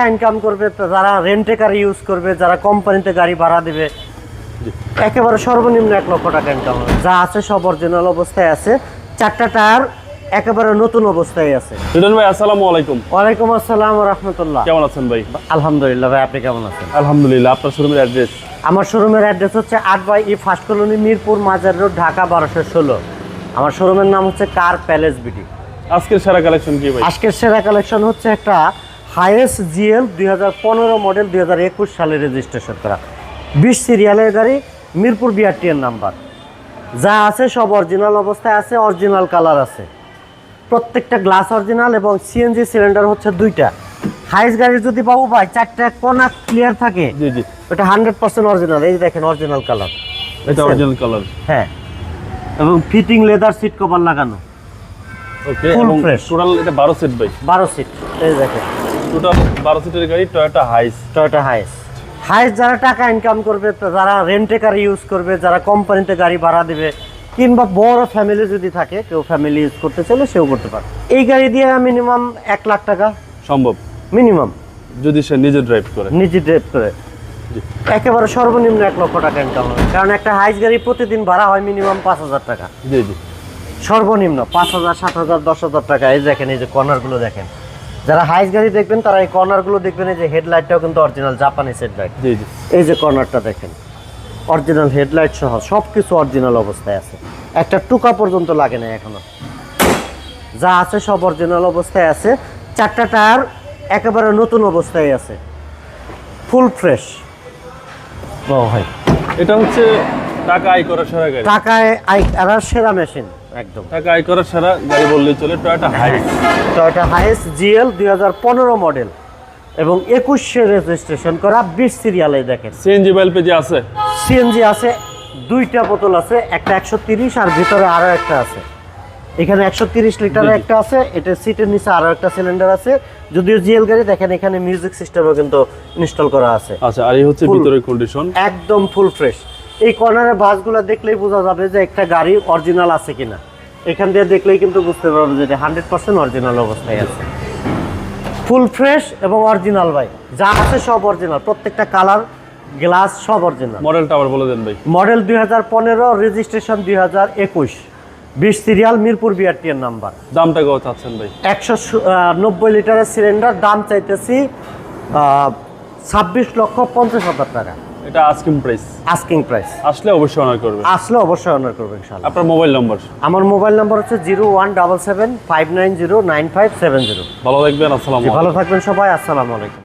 টাকা ইনকাম করবে যারা রেন্টে গাড়ি ইউজ করবে যারা কোম্পানিতে গাড়ি ভাড়া দিবে একেবারে সর্বনিম্ন এক লক্ষ টাকা ইনকাম হবে। যা আছে সব অরিজিনাল অবস্থায় আছে। চারটা টায়ার একেবারে নতুন অবস্থায় আছে। রিটন ভাই আসসালামু আলাইকুম। ওয়ালাইকুম আসসালাম রহমতুল্লাহ। কেমন আছেন ভাই? আলহামদুলিল্লাহ ভাই আপনি কেমন আছেন? আলহামদুলিল্লাহ আপনার শোরুমের অ্যাড্রেস আমার শোরুমের অ্যাড্রেস হচ্ছে আট by E first colony Mirpur Mazar road Dhaka বারোশো ষোলো। আমার শোরুমের নাম হচ্ছে কার প্যালেস বিডি। আজকের সেরা কালেকশন কি ভাই? আজকের সেরা কালেকশন হচ্ছে একটা হাইয়েস্ট জিএল দুই হাজার পনেরো মডেল দুই হাজার একুশ সালে রেজিস্ট্রেশন করা। বিশ সিরিয়ালের গাড়ি মিরপুর বিআরটিএর নাম্বার। যা আছে সব অরিজিনাল অবস্থায় আছে অরিজিনাল কালার আছে। প্রত্যেকটা গ্লাস অরিজিনাল এবং সিএনজি সিলিন্ডার হচ্ছে দুইটা। হাইস গাড়ির যদি পাবো ভাই চারটা কোনা ক্লিয়ার থাকে। জি জি। ওটা হান্ড্রেড পার্সেন্ট অরিজিনাল এই দেখেন অরিজিনাল কালার এটা অরিজিনাল কালার হ্যাঁ। এবং ফিটিং লেদার সিট কভার লাগানো। ওকে এবং fresh. টোটাল এটা 12 সিট ভাই। বারো সিট এই দেখেন। টোটাল 12 সিটের গাড়ি টয়োটা হাইস টয়োটা হাইস হাইস যারা টাকা ইনকাম করবে যারা রেন্টে গাড়ি ইউজ করবে যারা কোম্পানিতে গাড়ি ভাড়া দিবে কিংবা বড় ফ্যামিলি যদি থাকে কেউ ফ্যামিলি ইউজ করতে চাইলে সেও করতে পারে। এই গাড়ি দিয়ে মিনিমাম এক লাখ টাকা সম্ভব। মিনিমাম যদি সে নিজে ড্রাইভ করে। নিজে ড্রাইভ করে। একেবারে সর্বনিম্ন এক লক্ষ টাকা ইনকাম হবে। কারণ একটা হাইস গাড়ি প্রতিদিন ভাড়া হয় মিনিমাম পাঁচ হাজার টাকা। জি জি। সর্বনিম্ন পাঁচ হাজার সাত হাজার দশ হাজার টাকা। এই দেখেন এই যে কর্নারগুলো দেখেন। যারা হাইস গাড়ি দেখবেন তারা এই কর্নারগুলো দেখবেন এই যে হেডলাইটটাও কিন্তু অরিজিনাল জাপানিজ হেডলাইট জি জি। এই যে কর্নারটা দেখেন অরিজিনাল হেডলাইট সহ সব কিছু অরিজিনাল অবস্থায় আছে। একটা টুকা পর্যন্ত লাগে না এখনও। যা আছে সব অরিজিনাল অবস্থায় আছে। চারটা টায়ার একেবারে নতুন অবস্থায় আছে। ফুল ফ্রেশ ভাই এটা হচ্ছে টাকা আয় করার সেরা গাড়ি। টাকায় আই আর সেরা মেশিন একদম। টাকা আয় করার সেরা গাড়ি বললেই চলে Toyota Hiace Toyota Hiace GL দুই হাজার পনেরো মডেল এবং একুশে রেজিস্ট্রেশন করা বিশ সিরিয়ালে দেখেন। সিএনজি বাইল পেজে আছে। সিএনজি আছে দুইটা বোতল আছে একটা একশো তিরিশ আর ভিতরে আরও একটা আছে। এখানে একশো তিরিশ লিটারের। একটা আছে এটা সিটের নিচে আরও একটা সিলিন্ডার আছে। যদিও জিএল গাড়ি দেখেন এখানে মিউজিক সিস্টেমও কিন্তু ইনস্টল করা আছে। আচ্ছা আর এই হচ্ছে. ভিতরের কন্ডিশন একদম ফুল ফ্রেশ এই কর্নারের বাসগুলো দেখলেই বোঝা যাবে যে একটা গাড়ি অরিজিনাল আছে কিনা। এখান দিয়ে দেখলেই কিন্তু বুঝতে পারবে যে এটা হান্ড্রেড পার্সেন্ট অরিজিনাল অবস্থায় আছে। ফুল ফ্রেশ এবং অরিজিনাল ভাই। যা আছে সব অরিজিনাল প্রত্যেকটা কালার গ্লাস সব অরিজিনাল মডেলটা আবার বলে দেন ভাই। মডেল দুই হাজার পনেরো রেজিস্ট্রেশন দুই হাজার একুশ। বিশ সিরিয়াল মিরপুর বিআরটি এর নাম্বার দামটা কত চাচ্ছেন ভাই? একশো নব্বই লিটারের সিলিন্ডার দাম চাইতেছি ছাব্বিশ লক্ষ পঞ্চাশ হাজার টাকা। এটা আস্কিং প্রাইস আস্কিং প্রাইস আসলে অবশ্যই অনার করবে। আসলে অবশ্যই অনার করবে ইনশাআল্লাহ। আপনার মোবাইল নম্বর আমার মোবাইল নম্বর হচ্ছে zero one double seven five nine zero nine five seven zero ভালো থাকবেন আসসালাম ভালো থাকবেন সবাই আসসালামু আলাইকুম।